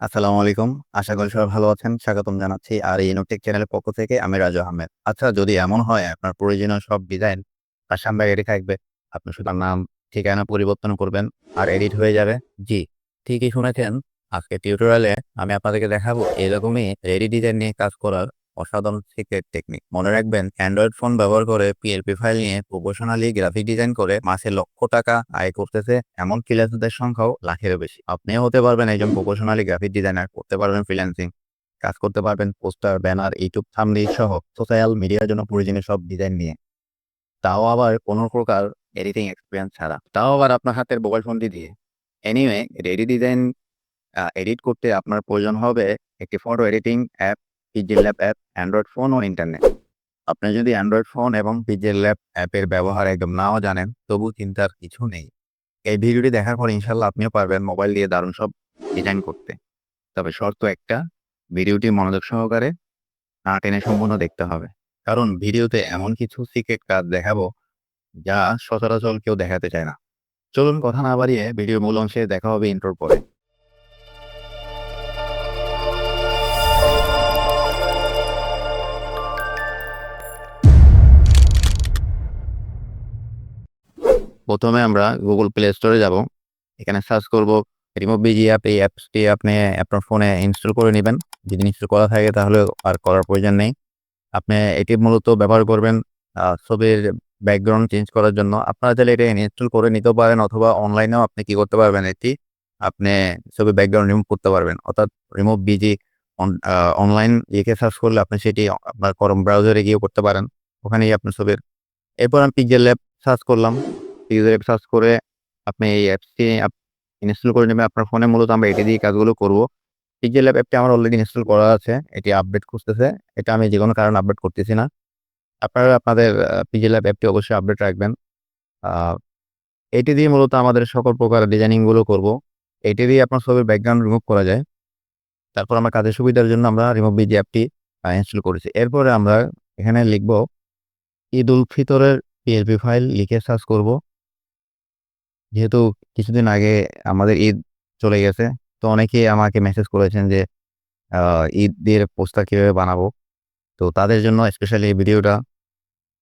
আসসালামু আলাইকুম। আশা করি সবাই ভালো আছেন। স্বাগতম জানাচ্ছি। আর এই নোটেক চ্যানেলের পক্ষ থেকে আমি রাজু আহমেদ। আচ্ছা যদি এমন হয় আপনার প্রয়োজনীয় সব ডিজাইন তার সামনে এটি থাকবে। আপনি শুধু নাম, ঠিকানা পরিবর্তন করবেন আর এডিট হয়ে যাবে। জি, ঠিকই শুনেছেন। আজকে টিউটোরিয়ালে আমি আপনাদেরকে দেখাবো এরকমই রেডি ডিজাইন নিয়ে কাজ করার অসাধারণ সিক্রেট টেকনিক। মনে রাখবেন অ্যান্ড্রয়েড ফোন ব্যবহার করে পিএলপি ফাইল নিয়ে প্রফেশনালি গ্রাফিক ডিজাইন করে মাসে লক্ষ টাকা আয় করতেছে এমন ফ্রিল্যান্সারদের সংখ্যাও লাখেরও বেশি। আপনিও হতে পারবেন একজন প্রফেশনালি গ্রাফিক ডিজাইনার, করতে পারবেন ফ্রিল্যান্সিং, কাজ করতে পারবেন পোস্টার, ব্যানার, ইউটিউব থাম্বনেইল সহ সোশ্যাল মিডিয়ার জন্য প্রয়োজনীয় সব ডিজাইন নিয়ে। তাও আবার কোনো প্রকার এডিটিং এক্সপিরিয়েন্স ছাড়া। তাও আবার আপনার হাতের মোবাইল ফোনটি দিয়ে। এনিওয়ে রেডি ডিজাইন এডিট করতে আপনার প্রয়োজন হবে একটি photo editing app, Pixel Lab app, Android phone ও ইন্টারনেট। আপনি যদি অ্যান্ড্রয়েড ফোন এবং পিক্সেল ল্যাব অ্যাপের ব্যবহার একদম নাও জানেন, তবু চিন্তার কিছু নেই। এই ভিডিওটি দেখার পর ইনশাআল্লাহ আপনিও পারবেন মোবাইল দিয়ে দারুণ সব ডিজাইন করতে। তবে শর্ত একটা, ভিডিওটি মনোযোগ সহকারে না টেনে সম্পূর্ণ দেখতে হবে। কারণ ভিডিওতে এমন কিছু সিক্রেট কাজ দেখাবো, যা সচরাচর কেউ দেখাতে চায় না। চলুন কথা না বাড়িয়ে ভিডিও মূল অংশে দেখা হবে ইন্ট্রোর পরে। প্রথমে আমরা গুগল প্লে স্টোরে যাব। এখানে সার্চ করব রিমুভ বিজি অ্যাপ। এই অ্যাপসটি আপনি আপনার ফোনে ইনস্টল করে নেবেন যদি ইনস্টল করা থাকে তাহলে আর করার প্রয়োজন নেই। আপনি এটি মূলত ব্যবহার করবেন ছবির ব্যাকগ্রাউন্ড চেঞ্জ করার জন্য। আপনারা চাইলে এটা ইনস্টল করে নিতেও পারেন অথবা অনলাইনেও আপনি কি করতে পারবেন এটি আপনি ছবির ব্যাকগ্রাউন্ড রিমুভ করতে পারবেন। অর্থাৎ রিমুভ বিজি অনলাইন লিখে সার্চ করলে আপনি সেটি আপনার ক্রোম ব্রাউজারে গিয়েও করতে পারেন। ওখানেই আপনার ছবির, এরপর আমি পিক্সেল ল্যাব সার্চ করলাম। পিক্সেল ল্যাব সার্চ করে আপনি এই অ্যাপসটি ইনস্টল করে নেবেন আপনার ফোনে মূলত আমরা এটি দিয়ে কাজগুলো করব। পিক্সেল ল্যাব অ্যাপটি আমার অলরেডি ইনস্টল করা আছে। এটি আপডেট খুঁজতেছে। এটা আমি যেকোনো কারণে আপডেট করতেছি না। আপনারা আপনাদের পিক্সেল ল্যাব অ্যাপটি অবশ্যই আপডেট রাখবেন। এটি দিয়ে মূলত আমাদের সকল প্রকার ডিজাইনিংগুলো করব। এটি দিয়ে আপনার ছবির ব্যাকগ্রাউন্ড রিমুভ করা যায়। তারপর আমার কাজের সুবিধার জন্য আমরা রিমুভ বিজি অ্যাপটি ইনস্টল করেছি। এরপরে আমরা এখানে লিখব ঈদ উল ফিতরের পিএলপি ফাইল লিখে সার্চ করব। যেহেতু কিছুদিন আগে আমাদের ঈদ চলে গেছে। তো অনেকেই আমাকে মেসেজ করেছেন যে ঈদের পোস্টার কীভাবে বানাবো। তো তাদের জন্য স্পেশালি এই ভিডিওটা।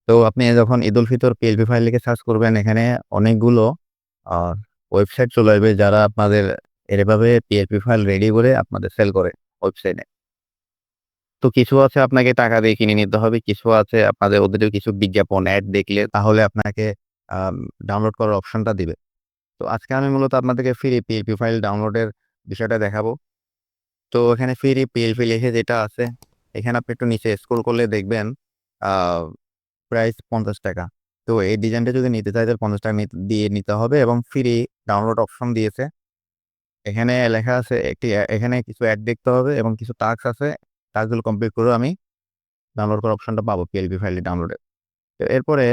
তো আপনি যখন ঈদ উল ফিতর পিএলপি ফাইল লিখে সার্চ করবেন, এখানে অনেকগুলো ওয়েবসাইট চলে আসবে যারা আপনাদের এভাবে পিএলপি ফাইল রেডি করে আপনাদের সেল করে ওয়েবসাইটে। তো কিছু আছে আপনাকে টাকা দিয়ে কিনে নিতে হবে। কিছু আছে আপনাদের ওদেরও কিছু বিজ্ঞাপন এড দেখলে তাহলে আপনাকে ডাউনলোড করার অপশনটা দিবে। তো আজকে আমি মূলত আপনাদেরকে ফ্রি পিএলপি ফাইল ডাউনলোডের বিষয়টা দেখাবো। তো এখানে ফ্রি পিএলপি লিখে যেটা আছে, এখানে আপনি একটু নিচে স্ক্রল করলে দেখবেন প্রাইস ৳৫০ তো এই ডিজাইনটা যদি নিতে চাই তাহলে পঞ্চাশ টাকা দিয়ে নিতে হবে এবং ফ্রি ডাউনলোড অপশন দিয়েছে। এখানে লেখা আছে একটি এখানে কিছু অ্যাড দেখতে হবে এবং কিছু টাস্ক আছে। টাস্কগুলো কমপ্লিট করেও আমি ডাউনলোড করার অপশনটা পাবো পিএলপি ফাইলটি ডাউনলোডের। এরপরে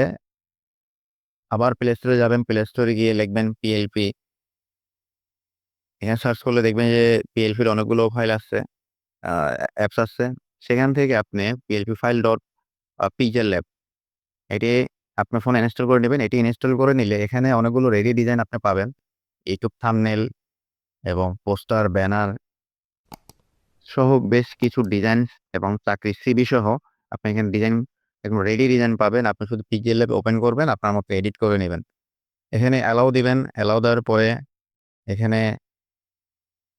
আবার প্লে স্টোরে যাবেন। প্লে স্টোরে গিয়ে লিখবেন পিএলপি। এখানে সার্চ করলে দেখবেন যে পিএলপির অনেকগুলো ফাইল আসছে। অ্যাপস আসছে। সেখান থেকে আপনি PLP file dot Pixel Lab এটি আপনার ফোনে ইনস্টল করে নেবেন এটি ইনস্টল করে নিলে এখানে অনেকগুলো রেডি ডিজাইন আপনি পাবেন। ইউটিউব থামনেল এবং পোস্টার, ব্যানার সহ বেশ কিছু ডিজাইন এবং চাকরির সিভি সহ আপনি এখানে ডিজাইন একদম রেডি ডিজাইন পাবেন। আপনি শুধু পিক্সেল ল্যাব ওপেন করবেন, আপনার মতো এডিট করে নেবেন এখানে অ্যালাউ দিবেন। অ্যালাউ দেওয়ার পরে এখানে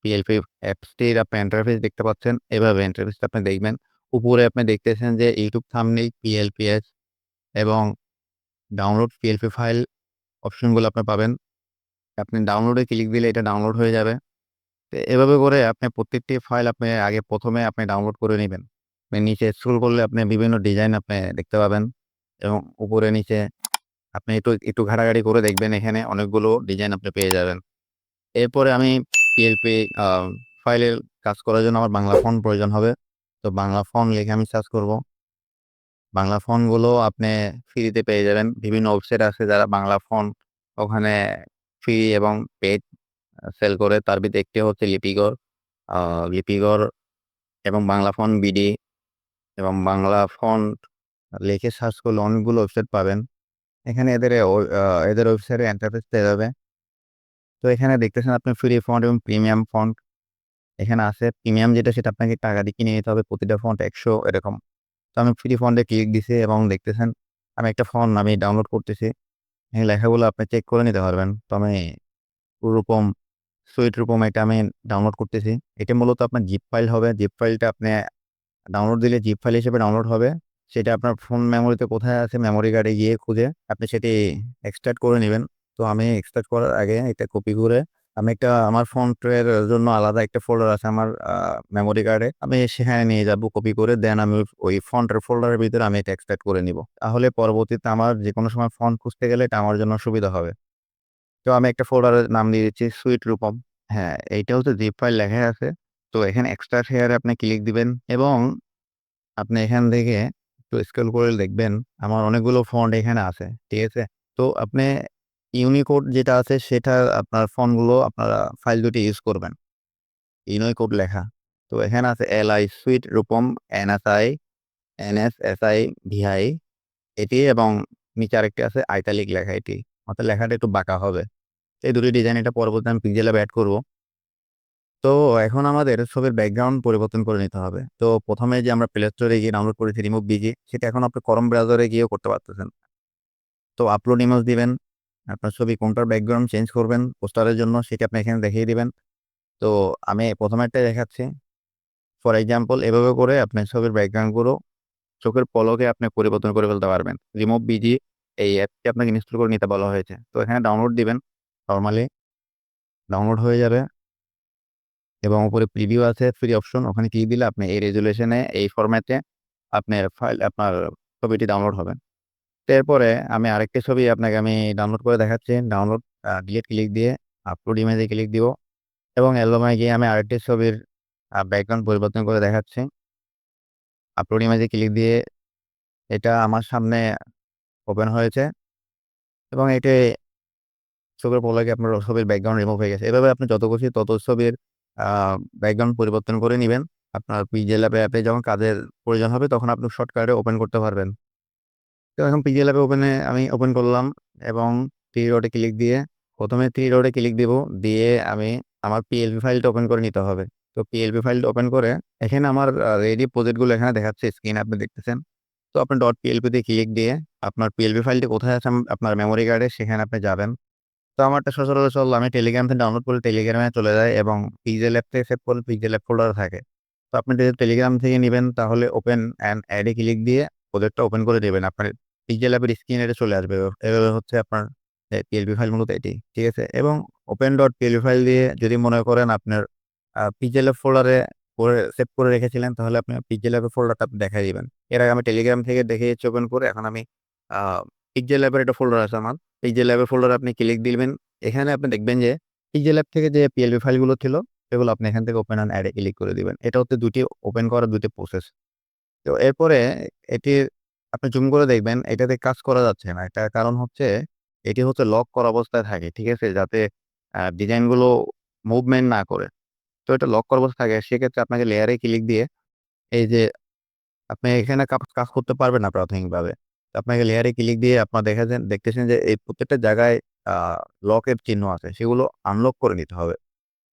পিএলপি অ্যাপসটির আপনি ইন্টারফেস দেখতে পাচ্ছেন। এভাবে ইন্টারফেসটা আপনি দেখবেন। উপরে আপনি দেখতেছেন যে ইউটিউব থাম্বনেইল, পিএলপিএস এবং ডাউনলোড পিএলপি ফাইল অপশনগুলো আপনি পাবেন। আপনি ডাউনলোডে ক্লিক দিলে এটা ডাউনলোড হয়ে যাবে। তো এভাবে করে আপনি প্রত্যেকটি ফাইল আপনি আগে প্রথমে আপনি ডাউনলোড করে নিবেন। আপনি নিচে স্ক্রল করলে আপনি বিভিন্ন ডিজাইন আপনি দেখতে পাবেন এবং উপরে নিচে আপনি একটু একটু ঘাটাঘাটি করে দেখবেন এখানে অনেকগুলো ডিজাইন আপনি পেয়ে যাবেন। এরপরে আমি পিএলপি ফাইলের কাজ করার জন্য আমার বাংলা ফোন প্রয়োজন হবে। তো বাংলা ফোন লিখে আমি সার্চ করব। বাংলা ফন্টগুলো আপনি ফ্রিতে পেয়ে যাবেন। বিভিন্ন ওয়েবসাইট আছে যারা বাংলা ফোন ওখানে ফ্রি এবং পেড সেল করে। তার ভিতরে একটি হচ্ছে লিপিগড় লিপিকর এবং বাংলা ফোন বিডি এবং বাংলা ফন্ট লিখে সার্চ করলে অনেকগুলো ওয়েবসাইট পাবেন। এখানে এদের এদের ওয়েবসাইটের ইন্টারফেসটা এভাবে। তো এখানে দেখতেছেন আপনি ফ্রি ফন্ট এবং প্রিমিয়াম ফন্ট। এখানে আছে প্রিমিয়াম যেটা সেটা আপনাকে টাকা দিয়ে কিনে নিতে হবে, প্রতিটা ফন্ট একশো এরকম তো আমি ফ্রি ফন্টে ক্লিক দিছি এবং দেখতেছেন আমি একটা ফন্ট আমি ডাউনলোড করতেছি এই লেখাগুলো আপনি চেক করে নিতে পারবেন তো আমি রূপম সুইট রূপম এটা আমি ডাউনলোড করতেছি এটা মূলত আপনার জিপ ফাইল হবে জিপ ফাইলটা আপনি ডাউনলোড দিলে জিপ ফাইল হিসেবে ডাউনলোড হবে। সেটা আপনার ফোন মেমোরিতে কোথায় আছে মেমোরি কার্ডে গিয়ে খুঁজে আপনি সেটি এক্সট্রাক্ট করে নেবেন। তো আমি এক্সট্রাক্ট করার আগে এটা কপি করে আমি একটা, আমার ফোনের জন্য আলাদা একটা ফোল্ডার আছে আমার মেমোরি কার্ডে আমি সেখানে নিয়ে যাব কপি করে দেন আমি ওই ফন্টের ফোল্ডারের ভিতরে আমি এটা এক্সট্রাক্ট করে নিব। তাহলে পরবর্তীতে আমার যে কোনো সময় ফন্ট খুঁজতে গেলে এটা আমার জন্য সুবিধা হবে। তো আমি একটা ফোল্ডারের নাম দিয়ে দিচ্ছি সুইট রূপম হ্যাঁ এইটা হচ্ছে জিপ ফাইল লেখা আছে। তো এখানে এক্সট্রা শেয়ারে আপনি ক্লিক দিবেন এবং আপনি এখান থেকে একটু স্ক্রল করে দেখবেন, আমার অনেকগুলো ফন্ট এখানে আছে, ঠিক আছে? তো আপনি ইউনিকোড যেটা আছে সেটা আপনার ফন্টগুলো আপনারা ফাইল দুটি ইউজ করবেন। ইউনিকোড লেখা। তো এখানে আছে L I sweet Rupam N S I N S S I VI এটি এবং নিচে আরেকটি আছে আইতালিক লেখা এটি। অর্থাৎ লেখাটা একটু বাঁকা হবে। এই দুটি ডিজাইন এটা পরবর্তী আমি পিক্সেল অ্যাড করব। তো এখন আমাদের ছবির ব্যাকগ্রাউন্ড পরিবর্তন করে নিতে হবে। তো প্রথমে যে আমরা প্লে স্টোরে গিয়ে ডাউনলোড করেছি রিমুভ বিজি সেটা এখন আপনি করম ব্রাউজারে গিয়েও করতে পারতেছেন। তো আপলোড ইমেজ দিবেন, আপনার ছবি কোনটার ব্যাকগ্রাউন্ড চেঞ্জ করবেন পোস্টারের জন্য সেটা আপনি এখানে দেখিয়ে দিবেন। তো আমি প্রথমেরটাই দেখাচ্ছি। ফর এক্সাম্পল এভাবে করে আপনি ছবির ব্যাকগ্রাউন্ডগুলো চোখের পলকে আপনি পরিবর্তন করে ফেলতে পারবেন। রিমুভ বিজি এই অ্যাপটি আপনাকে ইনস্টল করে নিতে বলা হয়েছে। তো এখানে ডাউনলোড দিবেন নর্মালি ডাউনলোড হয়ে যাবে। এবং উপরে প্রিভিউ আছে ফ্রি অপশন ওখানে ক্লিক দিলে আপনি এই রেজুলেশনে এই ফরম্যাটে আপনার ফাইল আপনার ছবিটি ডাউনলোড হবে এরপরে আমি আরেকটি ছবি আপনাকে আমি ডাউনলোড করে দেখাচ্ছি। ডাউনলোড ডিলিট ক্লিক দিয়ে আপলোড ইমেজে ক্লিক দিব এবং অ্যালবামে গিয়ে আমি আরেকটি ছবির ব্যাকগ্রাউন্ড পরিবর্তন করে দেখাচ্ছি। আপলোড ইমেজে ক্লিক দিয়ে এটা আমার সামনে ওপেন হয়েছে এবং এটি ছবির পলকে আপনার ছবির ব্যাকগ্রাউন্ড রিমুভ হয়ে গেছে। এভাবে আপনি যত খুশি তত ছবির ব্যাকগ্রাউন্ড পরিবর্তন করে নেবেন। আপনার পিজে ল্যাবে অ্যাপে যখন কাজের প্রয়োজন হবে, তখন আপনি শর্টকাটে ওপেন করতে পারবেন। তো এখন পিজে ল্যাবে ওপেনে আমি ওপেন করলাম এবং থ্রি রোডে ক্লিক দিয়ে, প্রথমে থ্রি রোডে ক্লিক দিব, দিয়ে আমি আমার পিএলপি ফাইলটা ওপেন করে নিতে হবে। তো পিএলপি ফাইলটা ওপেন করে, এখানে আমার রেডি প্রজেক্টগুলো এখানে দেখাচ্ছে স্ক্রিন আপনি দেখতেছেন। তো আপনি ডট পিএলপিতে ক্লিক দিয়ে, আপনার পিএলপি ফাইলটি কোথায় আছে আপনার মেমোরি কার্ডে সেখানে আপনি যাবেন। তো আমারটা সচরাচর আমি টেলিগ্রাম থেকে ডাউনলোড করলে টেলিগ্রামে চলে যায় এবং পিজেল অ্যাপ থেকে সেভ করলে পিজেল অ্যাপ ফোল্ডার থাকে। তো আপনি যদি টেলিগ্রাম থেকে নেবেন তাহলে ওপেন অ্যান্ড অ্যাডে ক্লিক দিয়ে প্রজেক্টটা ওপেন করে দেবেন। আপনার পিজেল অ্যাপের স্ক্রিন এটা চলে আসবে। এভাবে হচ্ছে আপনার পিএলপি ফাইল মূলত এটি, ঠিক আছে? এবং ওপেন ডট পিএলপি ফাইল দিয়ে যদি মনে করেন আপনার পিজেল অ্যাপ ফোল্ডারে করে সেভ করে রেখেছিলেন, তাহলে আপনি পিজেল অ্যাপের ফোল্ডারটা দেখাই দিবেন। এর আগে আমি টেলিগ্রাম থেকে দেখিয়েছি ওপেন করে, এখন আমি পিকজেল অ্যাপের একটা ফোল্ডার আছে আমার। এই যে ল্যাবের ফোল্ডার আপনি ক্লিক দিবেন। এখানে আপনি দেখবেন যে পিকজেল ল্যাব থেকে যে পিএলবি ফাইলগুলো ছিল, সেগুলো আপনি এখান থেকে ওপেন অ্যান্ড অ্যাডে ক্লিক করে দিবেন। এটা হচ্ছে দুটি ওপেন করার দুটি প্রসেস তো এরপরে এটি আপনি জুম করে দেখবেন, এটাতে কাজ করা যাচ্ছে না। এটা কারণ হচ্ছে এটি হচ্ছে লক করা অবস্থায় থাকে, ঠিক আছে? যাতে ডিজাইনগুলো মুভমেন্ট না করে। তো এটা লক করা অবস্থা থাকে। সেক্ষেত্রে আপনাকে লেয়ারে ক্লিক দিয়ে এই যে আপনি এখানে কাজ করতে পারবেন না প্রাথমিকভাবে। আপনাকে লেয়ারে ক্লিক দিয়ে আপনার দেখেছেন, দেখতেছেন যে এই প্রত্যেকটা জায়গায় লকের চিহ্ন আছে। সেগুলো আনলক করে নিতে হবে।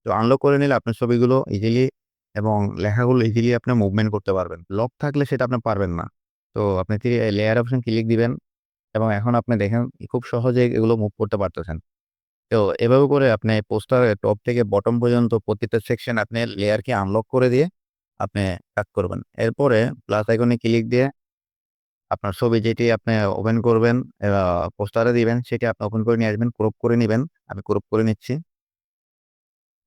তো আনলক করে নিলে আপনার ছবিগুলো ইজিলি এবং লেখাগুলো ইজিলি আপনি মুভমেন্ট করতে পারবেন। লক থাকলে সেটা আপনি পারবেন না। তো আপনি লেয়ার অপশন ক্লিক দিবেন এবং এখন আপনি দেখেন খুব সহজে এগুলো মুভ করতে পারতেছেন। তো এভাবে করে আপনি পোস্টারের টপ থেকে বটম পর্যন্ত প্রতিটা সেকশন আপনি লেয়ারকে আনলক করে দিয়ে আপনি কাজ করবেন। এরপরে প্লাস আইকনে ক্লিক দিয়ে আপনার ছবি যেটি আপনি ওপেন করবেন পোস্টারে দিবেন, সেটি আপনি ওপেন করে নিয়ে আসবেন ক্রপ করে নেবেন। আমি ক্রপ করে নিচ্ছি।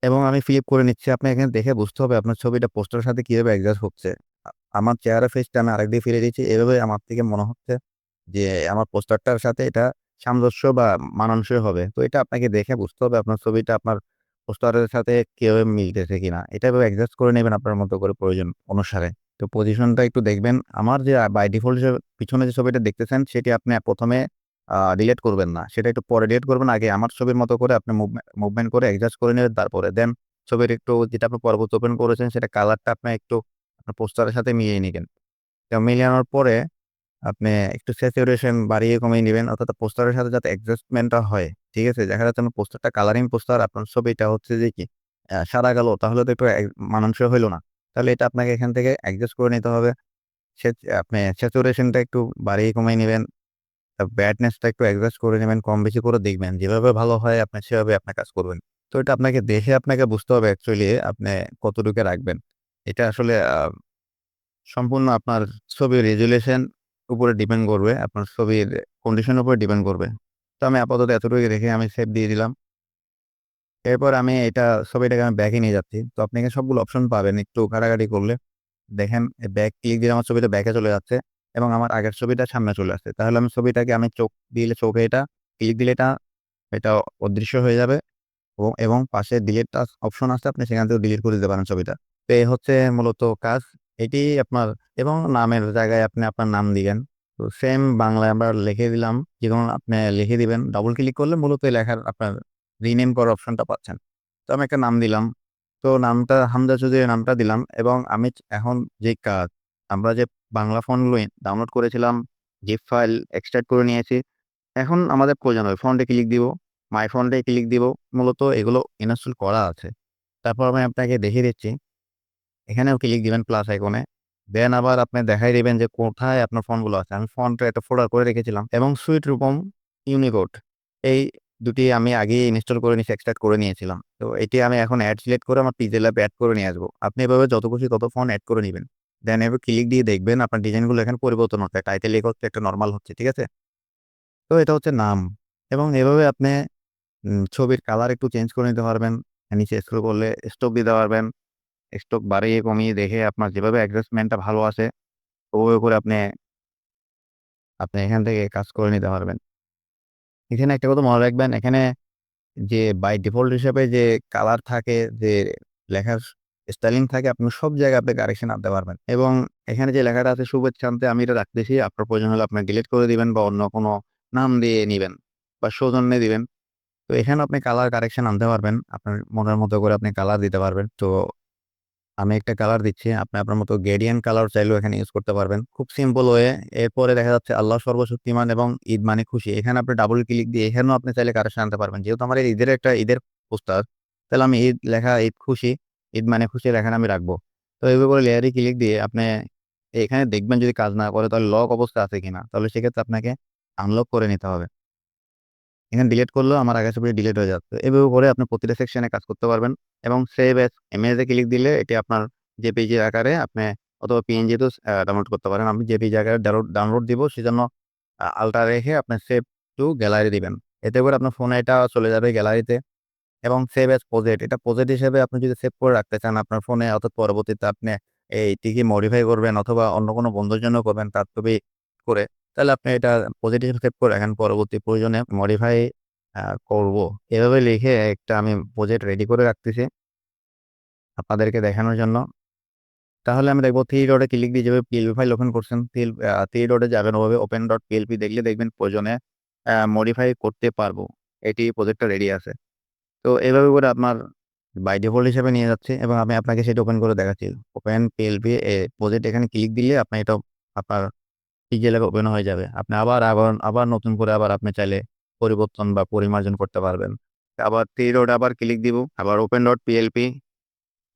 এবং আমি ফ্লিপ করে নিচ্ছি। আপনি এখানে দেখে বুঝতে হবে আপনার ছবিটা পোস্টারের সাথে কীভাবে অ্যাডজাস্ট হচ্ছে। আমার চেহারা ফেসটা আমি আরেকদিকে ফিরে দিচ্ছি এভাবে আমার থেকে মনে হচ্ছে যে আমার পোস্টারটার সাথে এটা সামঞ্জস্য বা মানানসই হবে। তো এটা আপনাকে দেখে বুঝতে হবে আপনার ছবিটা আপনার পোস্টারের সাথে কীভাবে মিলতেছে কিনা। এটা এভাবে অ্যাডজাস্ট করে নেবেন আপনার মতো করে প্রয়োজন অনুসারে। তো পজিশনটা একটু দেখবেন। আমার যে বাই ডিফল্ট পিছনে যে ছবিটা দেখতেছেন, সেটি আপনি প্রথমে ডিলেট করবেন না। সেটা একটু পরে ডিলেট করবেন। আগে আমার ছবির মতো করে আপনি মুভমেন্ট করে অ্যাডজাস্ট করে নেবেন, তারপরে দেন ছবির একটু যেটা আপনি পরবর্তী ওপেন করেছেন, সেটা কালারটা আপনি একটু, আপনার পোস্টারের সাথে মিলিয়ে নিবেন। তো মিলিয়ে পরে আপনি একটু স্যাচুরেশন বাড়িয়ে কমিয়ে নেবেন, অর্থাৎ পোস্টারের সাথে যাতে অ্যাডজাস্টমেন্টটা হয়, ঠিক আছে? দেখা যাচ্ছে আমার পোস্টারটা কালারিং পোস্টার আপনার ছবিটা হচ্ছে যে কি সাদা কালো, তাহলে তো একটু এক, মানানসই হইল না। তাহলে এটা আপনাকে এখান থেকে অ্যাডজাস্ট করে নিতে হবে। আপনি স্যাচুরেশনটা একটু বাড়িয়ে কমিয়ে নেবেন আ ব্রাইটনেসটা একটু অ্যাডজাস্ট করে নেবেন, কম বেশি করে দেখবেন। যেভাবে ভালো হয়, আপনি সেভাবে আপনি কাজ করবেন। তো এটা আপনাকে দেখে আপনাকে বুঝতে হবে অ্যাকচুয়ালি আপনি কতটুকু রাখবেন। এটা আসলে সম্পূর্ণ আপনার ছবির রেজুলেশন উপরে ডিপেন্ড করবে। আপনার ছবির কন্ডিশনের উপরে ডিপেন্ড করবে। তো আমি আপাতত এতটুকু রেখে আমি সেভ দিয়ে দিলাম। এরপর আমি এটা ছবিটাকে আমি ব্যাকে নিয়ে যাচ্ছি। তো আপনি এখানে সবগুলো অপশন পাবেন একটু ঘাটাঘাটি করলে। দেখেন ব্যাক ক্লিক দিলে আমার ছবিটা ব্যাকে চলে যাচ্ছে এবং আমার আগের ছবিটা সামনে চলে আসছে। তাহলে আমি ছবিটাকে আমি চোখ দিলে চোখে এটা ক্লিক দিলে এটা, এটা অদৃশ্য হয়ে যাবে এবং, এবং পাশে ডিলিট অপশন আছে আপনি সেখান থেকে ডিলিট করে দিতে পারেন ছবিটা। তো এই হচ্ছে মূলত কাজ। এটি আপনার এবং নামের জায়গায় আপনি আপনার নাম দিবেন। তো সেম বাংলায় আমরা লিখে দিলাম। যেকোনো আপনি লিখে দিবেন। ডাবল ক্লিক করলে মূলত লেখার আপনার রিনেম করার অপশনটা পাচ্ছেন। তো আমি একটা নাম দিলাম। তো নামটা হামজা চৌধুরী নামটা দিলাম এবং আমি এখন যে কাজ আমরা যে বাংলা ফন্টগুলো ডাউনলোড করেছিলাম, জিপ ফাইল এক্সট্রাক্ট করে নিয়েছি। এখন আমাদের প্রয়োজন হবে ফন্টে ক্লিক দিব, মাই ফন্টে ক্লিক দিব। মূলত এগুলো ইনস্টল করা আছে। তারপর আমি আপনাকে দেখিয়ে দিচ্ছি। এখানেও ক্লিক দিবেন প্লাস আইকনে। দেন আবার আপনি দেখাই দেবেন যে কোথায় আপনার ফন্টগুলো আছে। আমি ফোনটা একটা ফোল্ডার করে রেখেছিলাম এবং সুইট রূপম, ইউনিকোড এই দুটি আমি আগেই ইনস্টল করে নিয়েছি, এক্সট্রাক্ট করে নিয়েছিলাম। তো এটি আমি এখন অ্যাড সিলেক্ট করে আমার পিক্সেল ল্যাবে এড করে নিয়ে আসব। আপনি এভাবে যত খুশি তত ফোন অ্যাড করে নিবেন। দেন এভাবে ক্লিক দিয়ে দেখবেন আপনার ডিজাইনগুলো এখানে পরিবর্তন হচ্ছে। টাইটেল লেখা হচ্ছে, একটা নরমাল হচ্ছে। ঠিক আছে? তো এটা হচ্ছে নাম এবং এভাবে আপনি ছবির কালার একটু চেঞ্জ করে নিতে পারবেন। নিচে স্ক্রল করলে স্ট্রোক দিতে পারবেন। স্ট্রোক বাড়িয়ে কমিয়ে দেখে আপনার যেভাবে অ্যাডজাস্টমেন্টটা ভালো আছে ওভাবে করে আপনি আপনি এখান থেকে কাজ করে নিতে পারবেন। এখানে একটা কথা মনে রাখবেন, এখানে যে বাই ডিফল্ট হিসেবে যে কালার থাকে, যে লেখার স্টাইলিং থাকে আপনি সব জায়গায় আপনি কারেকশন আনতে পারবেন এবং এখানে যে লেখাটা আছে শুভেচ্ছা আনতে আমি এটা রাখতেছি। আপনার প্রয়োজন হলে আপনি ডিলিট করে দিবেন বা অন্য কোনো নাম দিয়ে নিবেন বা সৌজন্যে দিবেন। তো এখানে আপনি কালার কারেকশন আনতে পারবেন। আপনার মনের মতো করে আপনি কালার দিতে পারবেন। তো আমি একটা কালার দিচ্ছি। আপনি আপনার মতো গ্রেডিয়েন্ট কালার চাইলেও এখানে ইউজ করতে পারবেন। খুব সিম্পল ওয়ে। এরপরে দেখা যাচ্ছে আল্লাহ সর্বশক্তিমান এবং ঈদ মানে খুশি। এখানে আপনি ডাবল ক্লিক দিয়ে এখানেও আপনি চাইলে কারেকশন আনতে পারবেন। যেহেতু আমার ঈদের একটা ঈদের পোস্টার, তাহলে আমি ঈদ লেখা ঈদ খুশি, ঈদ মানে খুশি এখানে আমি রাখব। তো এইভাবে করে লেয়ারে ক্লিক দিয়ে আপনি এখানে দেখবেন যদি কাজ না করে তাহলে লক অবস্থা আছে কিনা। তাহলে সেক্ষেত্রে আপনাকে আনলক করে নিতে হবে। এখানে ডিলিট করলেও আমার আগের ছবি ডিলিট হয়ে যাচ্ছে। এভাবে করে আপনি প্রতিটা সেকশনে কাজ করতে পারবেন এবং সেভ এস ইমেজ ক্লিক দিলে এটি আপনার জেপিজি আকারে আপনি অথবা পিএনজি তেও ডাউনলোড করতে পারেন। আমি জেপিজি আকারে ডাউনলোড দিব, সেজন্য আ আল্ট্রা রেখে আপনি সেভ টু গ্যালারি দিবেন। এতে করে আপনার ফোনে এটা চলে যাবে গ্যালারিতে এবং সেভ এস প্রজেক্ট এটা প্রজেক্ট হিসেবে আপনি যদি সেভ করে রাখতে চান আপনার ফোনে অর্থাৎ পরবর্তীতে আপনি এইটিকে মডিফাই করবেন অথবা অন্য কোনো বন্ধুর জন্য করবেন, তার ছবি করে তাহলে আপনি এটা হিসেবে সেভ করে রাখেন। পরবর্তী প্রয়োজনে মডিফাই করব। এভাবে লিখে একটা আমি প্রজেক্ট রেডি করে রাখতেছি। আপনাদেরকে দেখানোর জন্য। তাহলে আমি দেখব থ্রি ডটে ক্লিক দিয়ে যেভাবে পিএলপি ফাইল ওপেন করছেন, 3 ডটে যাবেন ওভাবে ওপেন ডট পিএলপি দেখলে দেখবেন প্রয়োজনে মডিফাই করতে পারব। এটি প্রজেক্টটা রেডি আছে। তো এভাবে করে আপনার বাই ডিফল্ট হিসেবে নিয়ে যাচ্ছে এবং আমি আপনাকে সেটা ওপেন করে দেখাচ্ছি। ওপেন পিএলপি প্রজেক্ট এখানে ক্লিক দিলে আপনি এটা আপনার ল্যাবে ওপেন হয়ে যাবে। আপনি আবার, আবার, আবার নতুন করে আবার আপনি চাইলে পরিবর্তন বা পরিমার্জন করতে পারবেন। আবার 3 ডট আবার ক্লিক দিব। আবার ওপেন ডট পিএলপি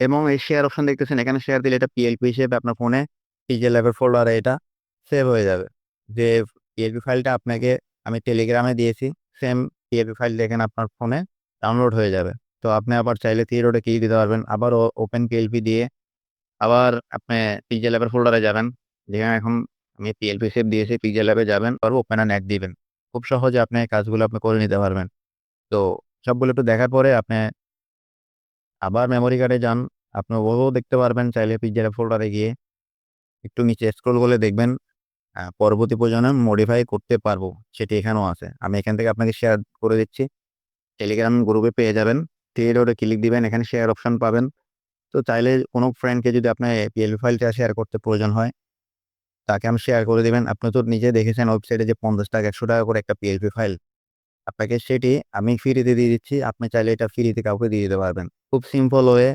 এবং এই শেয়ার অপশন দেখতেছেন এখানে শেয়ার দিলে এটা পিএলপি হিসেবে আপনার ফোনে পিক্সেল ল্যাবের ফোল্ডারে এটা সেভ হয়ে যাবে। যে পিএলপি ফাইলটা আপনাকে আমি টেলিগ্রামে দিয়েছি সেম পিএলপি ফাইল দেখেন আপনার ফোনে ডাউনলোড হয়ে যাবে। তো আপনি আবার চাইলে 3 ডটে ক্লিক দিতে পারবেন। আবার ওপেন পিএলপি দিয়ে আবার আপনি পিক্সেল ল্যাবের ফোল্ডারে যাবেন। যেখানে এখন আমি পিএলপি সেভ দিয়েছি পিক্সেল ল্যাবে যাবেন আর ওপেন অ্যান্ড অ্যাড দিবেন। খুব সহজে আপনি কাজগুলো আপনি করে নিতে পারবেন। তো সবগুলো একটু দেখার পরে আপনি আবার মেমোরি কার্ডে যান। আপনি ওভাবেও দেখতে পারবেন চাইলে পিক্সেল ফোল্ডারে গিয়ে। একটু নিচে স্ক্রোল করলে দেখবেন পরবর্তী প্রয়োজনে মডিফাই করতে পারব। সেটি এখানেও আছে। আমি এখান থেকে আপনাকে শেয়ার করে দিচ্ছি। টেলিগ্রাম গ্রুপে পেয়ে যাবেন। 3 ডটে ক্লিক দিবেন এখানে শেয়ার অপশন পাবেন। তো চাইলে কোনো ফ্রেন্ডকে যদি আপনার পিএলপি ফাইলটা শেয়ার করতে প্রয়োজন হয়, তাকে আমি শেয়ার করে দিবেন। আপনি তো নিজে দেখেছেন ওয়েবসাইটে যে ৳৫০ ৳১০০ করে একটা পিএলপি ফাইল। আপনাকে সেটি আমি ফ্রিতে দিয়ে দিচ্ছি। আপনি চাইলে এটা ফ্রিতে কাউকে দিয়ে দিতে পারবেন। খুব সিম্পল ওয়ে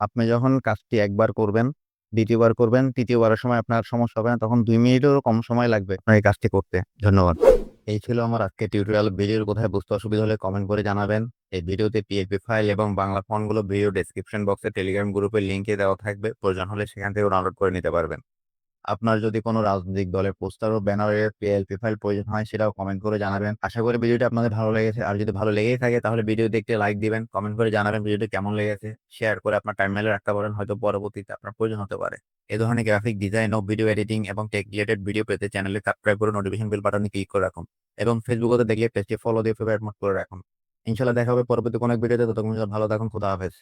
আপনি যখন কাজটি একবার করবেন, দ্বিতীয়বার করবেন, তৃতীয়বারের সময় আপনার সমস্যা হবে না। তখন ২ মিনিটেরও কম সময় লাগবে আপনার এই কাজটি করতে। ধন্যবাদ। এই ছিল আমার আজকে টিউটোরিয়াল ভিডিওর কোথায় বুঝতে অসুবিধা হলে কমেন্ট করে জানাবেন এই ভিডিওতে পিএইচপি ফাইল এবং বাংলা ফন্টগুলো ভিডিও ডেসক্রিপশন বক্সে টেলিগ্রাম গ্রুপের লিঙ্কে দেওয়া থাকবে প্রয়োজন হলে সেখান থেকে ডাউনলোড করে নিতে পারবেন আপনার যদি কোনো রাজনৈতিক দলের পোস্টার ও ব্যানারের পিএলপি ফাইল প্রয়োজন হয়, সেটাও কমেন্ট করে জানাবেন। আশা করি ভিডিওটি আপনাদের ভালো লেগেছে। আর যদি ভালো লেগেই থাকে, তাহলে ভিডিও দেখতে লাইক দিবেন কমেন্ট করে জানাবেন ভিডিওটি কেমন লেগেছে। শেয়ার করে আপনার টাইমলাইনে রাখতে পারেন, হয়তো পরবর্তীতে আপনার প্রয়োজন হতে পারে। এ ধরনের গ্রাফিক ডিজাইন ও ভিডিও এডিটিং এবং টেক রিলেটেড ভিডিও পেতে চ্যানেলে সাবস্ক্রাইব করে নোটিফিকেশন বেল বাটনে ক্লিক করে রাখুন এবং ফেসবুকে দেখলে পেজটি ফলো দিয়ে ফেভারিট মোড করে রাখুন। ইনশাল্লাহ দেখা হবে পরবর্তী কোনো ভিডিওতে ততক্ষণ ভালো থাকুন, খুদা হাফেজ।